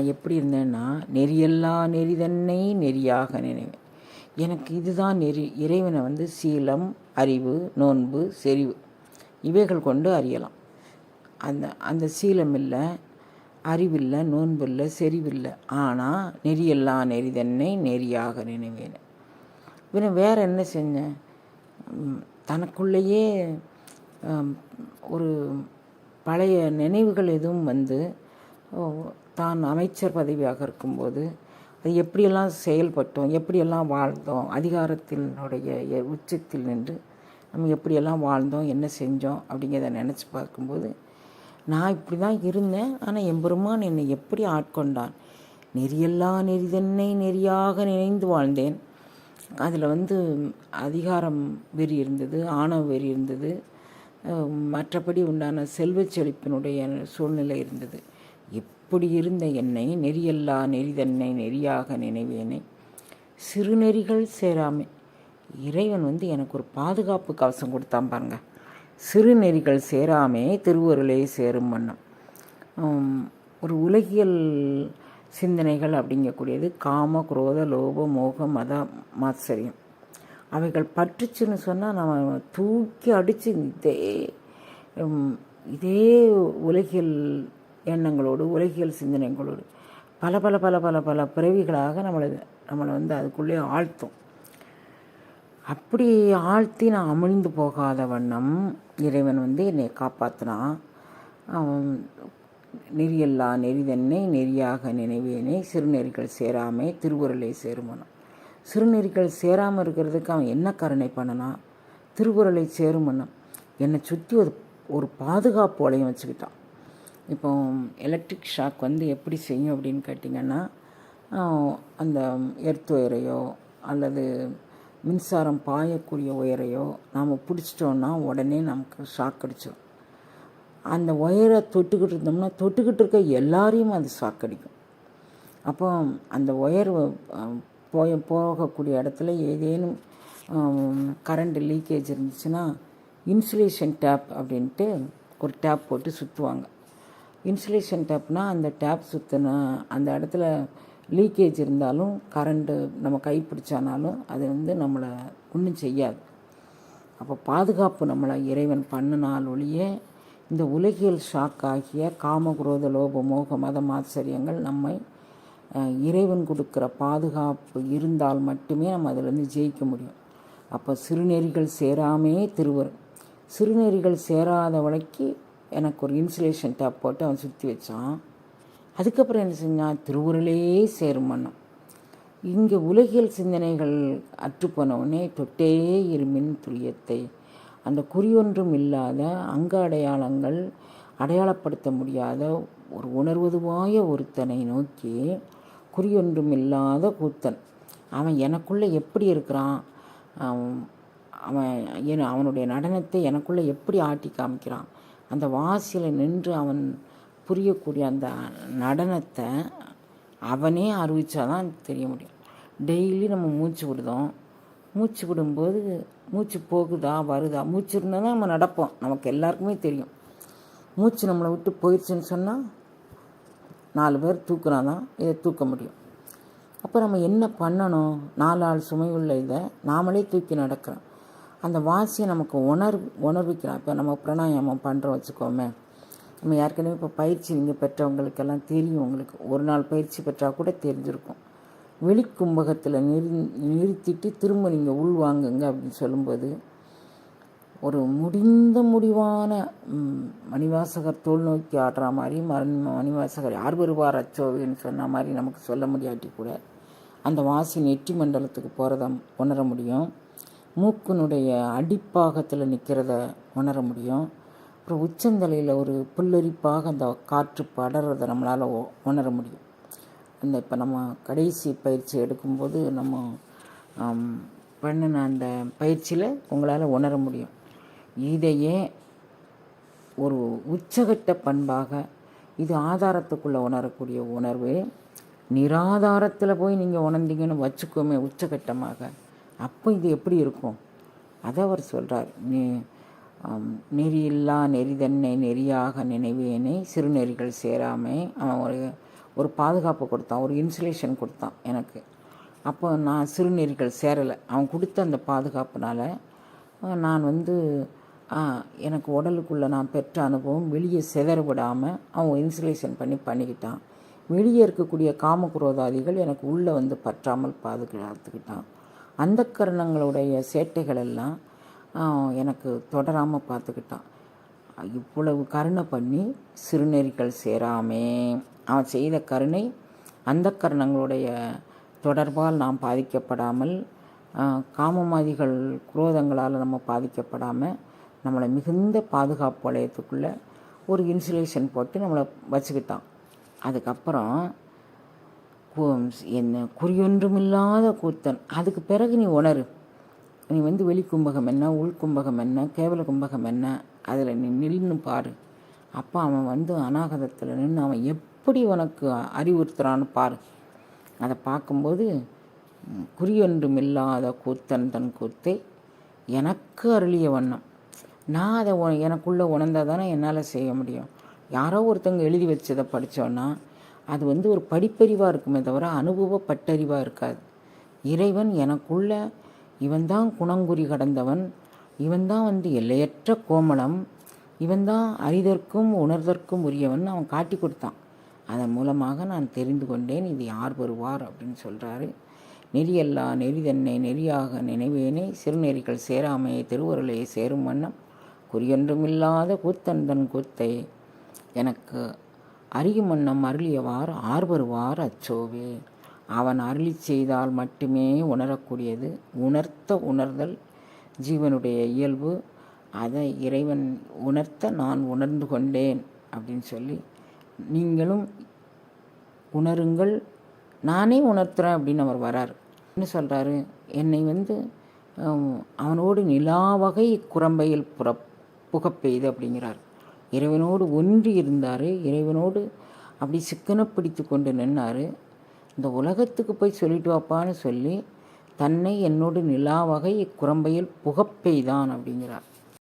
நான் எப்படி இருந்தேன்னா நெறியெல்லா நெறி தன்னை நெறியாக நினைவேன். எனக்கு இதுதான் நெறி இறைவனை வந்து சீலம் அறிவு நோன்பு செறிவு இவைகள் கொண்டு அறியலாம். அந்த அந்த சீலம் இல்லை அறிவில்லை நோன்பு இல்லை செறிவில்லை ஆனால் நெறியல்லா நெறிதன்னை நெறியாக நினைவேன். இவனை வேற என்ன செஞ்சேன் தனக்குள்ளேயே ஒரு பழைய நினைவுகள் எதுவும் வந்து தான் அமைச்சர் பதவியாக இருக்கும்போது அது எப்படியெல்லாம் செயல்பட்டோம் எப்படியெல்லாம் வாழ்ந்தோம் அதிகாரத்தினுடைய எ- உச்சத்தில் நின்று நம்ம எப்படியெல்லாம் வாழ்ந்தோம் என்ன செஞ்சோம் அப்படிங்கிறத நினச்சி பார்க்கும்போது நான் இப்படி தான் இருந்தேன் ஆனால் எம்பெருமான் என்னை எப்படி ஆட்கொண்டான்? நெறியெல்லாம் நெறிதன்னை நெறியாக நினைந்து வாழ்ந்தேன். அதில் வந்து அதிகாரம் வெறி இருந்தது ஆணவ வெறி இருந்தது. மற்றபடி உண்டான செல்வச் செழிப்பினுடைய சூழ்நிலை இருந்தது. இப்படி இருந்த என்னை நெறியல்லா நெறிதன்னை நெறியாக நினைவேனை. சிறுநெறிகள் சேராமை. இறைவன் வந்து எனக்கு ஒரு பாதுகாப்பு கவசம் கொடுத்தான் பாருங்க. சிறுநெறிகள் சேராமே திருவருளே சேரும் வண்ணம். ஒரு உலகியல் சிந்தனைகள் அப்படிங்கக்கூடியது காம குரோத லோப மோக மத மாத்சரியம். அவைகள் பற்றுச்சுன்னு சொன்னால் நம்ம தூக்கி அடித்து இதே இதே உலகியல் எண்ணங்களோடு உலகியல் சிந்தனைகளோடு. பல பல பல பல பல பிறவிகளாக நம்மளை நம்மளை வந்து அதுக்குள்ளே ஆழ்த்தும். அப்படி ஆழ்த்தி நான் அமிழ்ந்து போகாத வண்ணம் இறைவன் வந்து என்னை காப்பாற்றினான் அவன் நெறியல்லா நெறிதன்னை நெறியாக நினைவேனே சிறுநெறிகள் சேராமே திருவுருளை சேருமனும் சிறுநெறிகள் சேராமல் இருக்கிறதுக்கு அவன் என்ன கருணை பண்ணனா? திருவுருளை சேருமனும் என்னை சுற்றி ஒரு ஒரு பாதுகாப்பு வளையம் வச்சுக்கிட்டான். இப்போ எலக்ட்ரிக் ஷாக் வந்து எப்படி செய்யும் அப்படின்னு கேட்டிங்கன்னா அந்த எர்த் ஒயரையோ அல்லது மின்சாரம் பாயக்கூடிய ஒயரையோ நாம் பிடிச்சிட்டோன்னா உடனே நமக்கு ஷாக் அடிச்சிடும் அந்த ஒயரை தொட்டுக்கிட்டு இருந்தோம்னா தொட்டுக்கிட்டு இருக்க எல்லாரையும் அது ஷாக் அடிக்கும். அப்போ அந்த ஒயர் போய் போகக்கூடிய இடத்துல ஏதேனும் கரண்ட் லீக்கேஜ் இருந்துச்சுன்னா இன்சுலேஷன் டேப் அப்படின்ட்டு ஒரு டேப் போட்டு சுற்றுவாங்க இன்சுலேஷன் டேப்னா அந்த டேப் சுற்றினா அந்த இடத்துல லீக்கேஜ் இருந்தாலும் கரண்ட்டு நம்ம கை பிடிச்சானாலும் அது வந்து நம்மளை ஒன்றும் செய்யாது. அப்போ பாதுகாப்பு நம்மளை இறைவன் பண்ணினால் ஒழிய இந்த உலகியல் ஷாக் ஆகிய காம குரோத லோப மோக மத மாச்சரியங்கள் நம்மை இறைவன் கொடுக்குற பாதுகாப்பு இருந்தால் மட்டுமே நம்ம அதிலேருந்து ஜெயிக்க முடியும். அப்போ சிறுநெறிகள் சேராமே திருவரும் சிறுநெறிகள் சேராத வழக்கி எனக்கு ஒரு இன்சுலேஷன் டேப் போட்டு அவன் சுற்றி வச்சான். அதுக்கப்புறம் என்ன செஞ்சான்? திருவுருளே சேருமண்ணம் இங்கே உலகியல் சிந்தனைகள் அற்றுப்போனவுடனே தொட்டே இருமின் துரியத்தை. அந்த குறியொன்றும் இல்லாத அங்க அடையாளங்கள் அடையாளப்படுத்த முடியாத ஒரு உணர்வதுவாய ஒருத்தனை நோக்கி குறியொன்றும் இல்லாத கூத்தன். அவன் எனக்குள்ளே எப்படி இருக்கிறான்? அவன் என் அவனுடைய நடனத்தை எனக்குள்ளே எப்படி ஆட்டி காமிக்கிறான்? அந்த வாசியில் நின்று அவன் புரியக்கூடிய அந்த நடனத்தை அவனே அறிவித்தாதான் தெரிய முடியும். டெய்லி நம்ம மூச்சு விடுதோம். மூச்சு விடும்போது மூச்சு போகுதா வருதா? மூச்சு இருந்தால் தான் நம்ம நடப்போம். நமக்கு எல்லாருக்குமே தெரியும். மூச்சு நம்மளை விட்டு போயிடுச்சுன்னு சொன்னால் நாலு பேர் தூக்குனா தான் இதை தூக்க முடியும். அப்போ நம்ம என்ன பண்ணணும்? நாலு ஆள் சுமை உள்ள இதை நாமளே தூக்கி நடக்கிறோம். அந்த வாசியை நமக்கு உணர் உணர்விக்கிறோம். இப்போ நம்ம பிராணாயாமம் பண்ணுறோம் வச்சுக்கோமே. நம்ம ஏற்கனவே இப்போ பயிற்சி நீங்கள் பெற்றவங்களுக்கெல்லாம் தெரியும். உங்களுக்கு ஒரு நாள் பயிற்சி பெற்றால் கூட தெரிஞ்சிருக்கும். வெளிக்கும்பகத்தில் நிறு நிறுத்திட்டு திரும்ப நீங்கள் உள்வாங்குங்க அப்படின்னு சொல்லும்போது ஒரு முடிந்த முடிவான மணிவாசகர் தோல் நோக்கி ஆடுற மாதிரி மரண் மணிவாசகர் யார் வருவார் அச்சோவின்னு சொன்ன மாதிரி நமக்கு சொல்ல முடியாட்டி கூட அந்த வாசி நெற்றி மண்டலத்துக்கு போகிறத உணர முடியும். மூக்கினுடைய அடிப்பாகத்தில் நிற்கிறத உணர முடியும். அப்புறம் உச்சந்தலையில் ஒரு புல்லரிப்பாக அந்த காற்று படறதை நம்மளால் உணர முடியும். அந்த இப்போ நம்ம கடைசி பயிற்சி எடுக்கும்போது நம்ம பண்ணின அந்த பயிற்சியில் உங்களால் உணர முடியும். இதையே ஒரு உச்சகட்ட பண்பாக இது ஆதாரத்துக்குள்ளே உணரக்கூடிய உணர்வு. நிராதாரத்தில் போய் நீங்கள் உணர்ந்தீங்கன்னு வச்சுக்கோமே உச்சகட்டமாக. அப்போ இது எப்படி இருக்கும்? அதை அவர் சொல்கிறார் நீ நெறியில்லா நெறிதன்னை நெறியாக நினைவேனை சிறுநெறிகள் சேராமை. அவன் ஒரு ஒரு பாதுகாப்பு கொடுத்தான் ஒரு இன்சுலேஷன் கொடுத்தான் எனக்கு. அப்போ நான் சிறுநெறிகள் சேரலை. அவன் கொடுத்த அந்த பாதுகாப்புனால் நான் வந்து எனக்கு உடலுக்குள்ளே நான் பெற்ற அனுபவம் வெளியே சிதற விடாமல் அவன் இன்சுலேஷன் பண்ணி பண்ணிக்கிட்டான். வெளியே இருக்கக்கூடிய காமக்ரோதாதிகள் எனக்கு உள்ளே வந்து பற்றாமல் பாதுகாத்துக்கிட்டான். அந்த கரணங்களுடைய சேட்டைகள் எல்லாம் எனக்கு தொடராமல் பார்த்துக்கிட்டான். இவ்வளவு கருணை பண்ணி சிறுநெறிகள் சேராமே. அவன் செய்த கருணை அந்த கரணங்களுடைய தொடர்பால் நாம் பாதிக்கப்படாமல் காமமாதிகள் குரோதங்களால் நம்ம பாதிக்கப்படாமல் நம்மளை மிகுந்த பாதுகாப்பு வளையத்துக்குள்ளே ஒரு இன்சுலேஷன் போட்டு நம்மளை வச்சுக்கிட்டான். அதுக்கப்புறம் என்ன? குறியொன்றுமில்லாத கூத்தன். அதுக்கு பிறகு நீ உணரு. நீ வந்து வெளி கும்பகம் என்ன? உள் கும்பகம் என்ன? கேவல கும்பகம் என்ன? அதில் நீ நின்று பாரு. அப்போ அவன் வந்து அநாகதத்தில் நின்று அவன் எப்படி உனக்கு அறிவுறுத்துறான்னு பாரு. அதை பார்க்கும்போது குறியொன்றுமில்லாத கூத்தன் தன் கூத்தை எனக்கு அருளிய வண்ணம். நான் அதை எனக்குள்ளே உணர்ந்தால் தானே என்னால் செய்ய முடியும். யாரோ ஒருத்தவங்க எழுதி வச்சதை படித்தோன்னா அது வந்து ஒரு படிப்பறிவாக இருக்குமே தவிர அனுபவ பட்டறிவாக இருக்காது. இறைவன் எனக்குள்ள இவன்தான் குணங்குறி கடந்தவன் இவன்தான் வந்து எல்லையற்ற கோமளம் இவன்தான் அறிதற்கும் உணர்தற்கும் உரியவன் அவன் காட்டி கொடுத்தான். அதன் மூலமாக நான் தெரிந்து கொண்டேன் இது யார் வருவார் அப்படின்னு சொல்கிறாரு நெறியல்லா நெறிதன்னை நெறியாக நினைவேனே சிறுநெறிகள் சேராமையை திருவருளையை சேரும் வண்ணம் குறியொன்றுமில்லாத கூத்தன் தன் கூத்தை எனக்கு அறியும் அருளியவார் ஆர்வருவார் அச்சோவே. அவன் அருளி செய்தால் மட்டுமே உணரக்கூடியது. உணர்த்த உணர்தல் ஜீவனுடைய இயல்பு. அதை இறைவன் உணர்த்த நான் உணர்ந்து கொண்டேன் அப்படின்னு சொல்லி நீங்களும் உணருங்கள். நானே உணர்த்துறேன் அப்படின்னு அவர் வரார். என்ன சொல்கிறாரு என்னை வந்து ஹம், அவனோடு நிலாவகை குரம்பையில் புற புகப்பெய்து அப்படிங்கிறார். இறைவனோடு ஒன்றி இருந்தார். இறைவனோடு அப்படி சிக்கன பிடித்து கொண்டு நின்னார். இந்த உலகத்துக்கு போய் சொல்லிட்டு வாப்பான்னு சொல்லி தன்னை என்னோடு நிலாவகை இக்குரம்பையில் புகப்பெய்தான் அப்படிங்கிறார்.